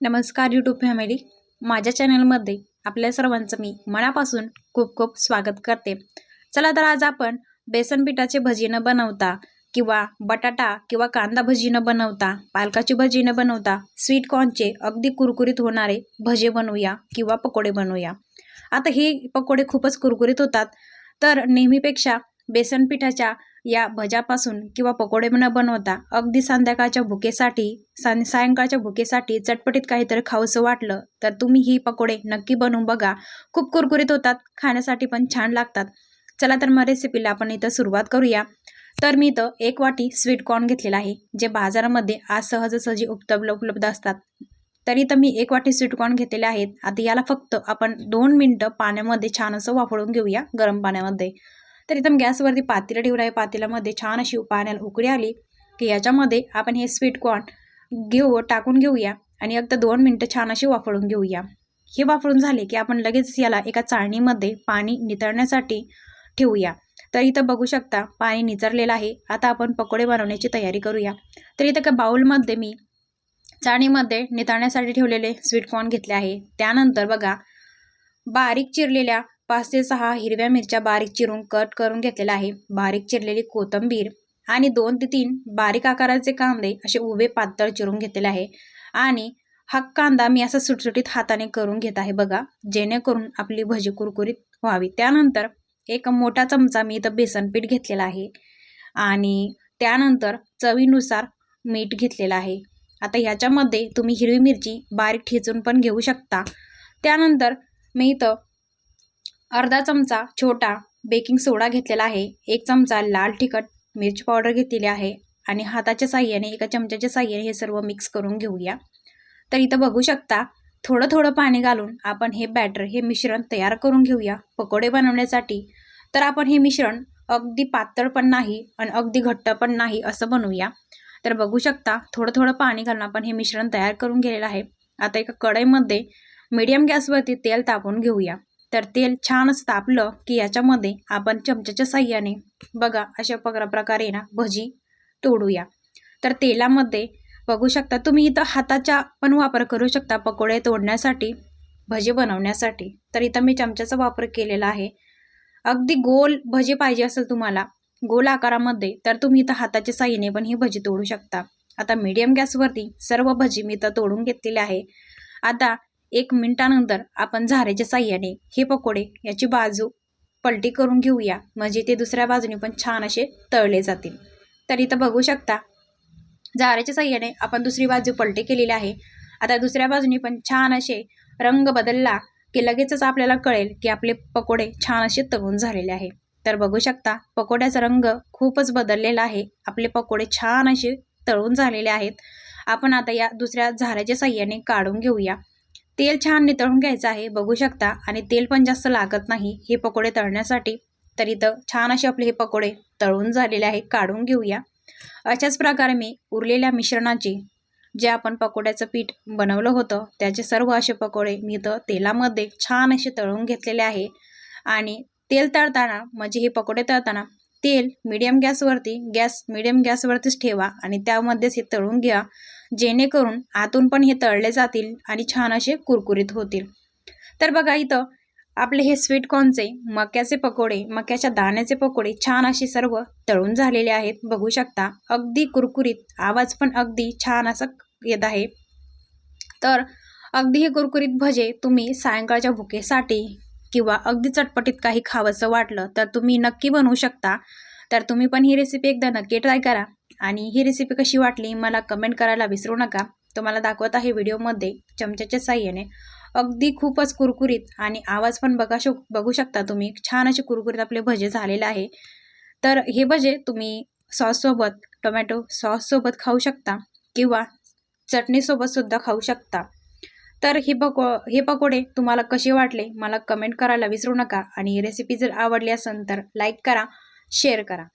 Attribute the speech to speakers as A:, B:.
A: नमस्कार YouTube family माझ्या चॅनलमध्ये आपल्या सर्वांचं मी मनापासून खूप खूप स्वागत करते. चला तर आज आपण बेसन पिठाचे भजी न बनवता किंवा बटाटा किंवा कांदा भजी न बनवता पालकाची भजी न बनवता स्वीट कॉर्नचे अगदी कुरकुरीत होणारे भजे बनवूया किंवा पकोडे बनवूया. आता हे पकोडे खूपच कुरकुरीत होतात. तर नेहमीपेक्षा बेसन पिठाच्या या भज्यापासून किंवा पकोडे न बनवता अगदी संध्याकाळच्या भुकेसाठी सां सायंकाळच्या भुकेसाठी चटपटीत काहीतरी खाऊसं वाटलं तर तुम्ही ही पकोडे नक्की बनवून बघा. खूप कुरकुरीत होतात खाण्यासाठी पण छान लागतात. चला तर मग रेसिपीला आपण इथं सुरुवात करूया. तर मी इथं एक वाटी स्वीट कॉर्न घेतलेला आहे जे बाजारामध्ये आज सहजसहजी उपलब्ध उपलब्ध असतात. तरी तर मी एक वाटी स्वीट कॉर्न घेतलेले आहेत. आता याला फक्त आपण दोन मिनटं पाण्यामध्ये छान असं वाफळून घेऊया गरम पाण्यामध्ये. तर इथं गॅसवरती पातेलं ठेवलं. आहे पातेल्यामध्ये छान अशी पाण्याला उकडी आली की याच्यामध्ये आपण हे स्वीट कॉर्न घेऊ टाकून घेऊया आणि अगदी दोन मिनटं छान अशी वाफळून घेऊया. हे वाफळून झाले की आपण लगेच याला एका चाळणीमध्ये पाणी नितळण्यासाठी ठेवूया. तर इथं बघू शकता पाणी निचरलेलं आहे. आता आपण पकोडे बनवण्याची तयारी करूया. तर इथं का बाऊलमध्ये मी चाळणीमध्ये नितळण्यासाठी ठेवलेले स्वीट कॉर्न घेतले आहे. त्यानंतर बघा बारीक चिरलेल्या पाच ते सहा हिरव्या मिरच्या बारीक चिरून कट करून घेतलेला आहे. बारीक चिरलेली कोथंबीर आणि दोन ते तीन बारीक आकाराचे कांदे असे उभे पातळ चिरून घेतलेले आहे. आणि हा कांदा मी असा सुटसुटीत हाताने करून घेत आहे बघा जेणेकरून आपली भजी कुरकुरीत व्हावी. त्यानंतर एक मोठा चमचा मी इथं बेसनपीठ घेतलेला आहे. आणि त्यानंतर चवीनुसार मीठ घेतलेलं आहे. आता ह्याच्यामध्ये तुम्ही हिरवी मिरची बारीक ठेचून पण घेऊ शकता. त्यानंतर मी इथं अर्धा चमचा छोटा बेकिंग सोडा घेतलेला आहे. एक चमचा लाल तिखट मिरची पावडर घेतलेली आहे आणि हाताच्या साह्याने एका चमच्याच्या साह्याने हे सर्व मिक्स करून घेऊया. तर इथं बघू शकता थोडं थोडं पाणी घालून आपण हे बॅटर हे मिश्रण तयार करून घेऊया पकोडे बनवण्यासाठी. तर आपण हे मिश्रण अगदी पातळ पण नाही आणि अगदी घट्ट पण नाही असं बनवूया. तर बघू शकता थोडं थोडं पाणी घालून आपण हे मिश्रण तयार करून घेलेलं आहे. आता एका कढईमध्ये मीडियम गॅसवरती तेल तापून घेऊया. तर तेल छान तापलं की याच्यामध्ये आपण चमच्याच्या साह्याने बघा अशा प्रकार प्रकारे ना भजी तोडूया. तर तेलामध्ये बघू शकता तुम्ही इथं हाताचा पण वापर करू शकता पकोडे तोडण्यासाठी भजी बनवण्यासाठी. तर इथं मी चमच्याचा वापर केलेला आहे. अगदी गोल भजी पाहिजे असेल तुम्हाला गोल आकारामध्ये तर तुम्ही इथं हाताच्या साह्याने पण ही भजी तोडू शकता. आता मीडियम गॅसवरती सर्व भजी मी इथं तोडून घेतलेली आहे. आता एक मिनिटानंतर आपण झाऱ्याच्या साह्याने हे पकोडे याची बाजू पलटी करून घेऊया. म्हणजे ते दुसऱ्या बाजूने पण छान असे तळले जातील. तर इथं बघू शकता झाऱ्याच्या साह्याने आपण दुसरी बाजू पलटी केलेली आहे. आता दुसऱ्या बाजूने पण छान असे रंग बदलला की लगेचच आपल्याला कळेल की आपले पकोडे छान असे तळून झालेले आहे. तर बघू शकता पकोड्याचा रंग खूपच बदललेला आहे. आपले पकोडे छान असे तळून झालेले आहेत. आपण आता या दुसऱ्या झाऱ्याच्या साह्याने काढून घेऊया. तेल छान नितळून घ्यायचं आहे बघू शकता. आणि तेल पण जास्त लागत नाही हे पकोडे तळण्यासाठी. तर इथं छान असे आपले हे पकोडे तळून झालेले आहे काढून घेऊया. अशाच प्रकारे मी उरलेल्या मिश्रणाची जे आपण पकोड्याचं पीठ बनवलं होतं त्याचे सर्व असे पकोडे मी इथं तेलामध्ये छान असे तळून घेतलेले आहे. आणि तेल तळताना म्हणजे हे पकोडे तळताना तेल मिडियम गॅसवरती गॅस मिडियम गॅसवरतीच ठेवा आणि त्यामध्येच हे तळून घ्या. जेणेकरून आतून पण हे तळले जातील आणि छान असे कुरकुरीत होतील. तर बघा इथं आपले हे स्वीट कॉर्नचे मक्याचे पकोडे मक्याच्या दाण्याचे पकोडे छान असे सर्व तळून झालेले आहेत. बघू शकता अगदी कुरकुरीत आवाज पण अगदी छान असं येत आहे. तर अगदी हे कुरकुरीत भजे तुम्ही सायंकाळच्या भुकेसाठी किंवा अगदी चटपटीत काही खावंसं वाटलं तर तुम्ही नक्की बनवू शकता. तर तुम्ही पण ही रेसिपी एकदा नक्की ट्राय करा. आणि ही रेसिपी कशी वाटली मला कमेंट करायला विसरू नका. तुम्हाला दाखवत आहे व्हिडिओमध्ये चमच्याच्या साह्याने. अगदी खूपच कुरकुरीत आणि आवाज पण बघा शो बघू शकता तुम्ही. छान असे कुरकुरीत आपले भजे झालेले आहे. तर हे भजे तुम्ही सॉससोबत टोमॅटो सॉससोबत खाऊ शकता किंवा चटणीसोबतसुद्धा खाऊ शकता. तर हे पको हे पकोडे तुम्हाला कसे वाटले मला कमेंट करायला विसरू नका. आणि ही रेसिपी जर आवडली असेल तर लाईक करा. शेअर करा.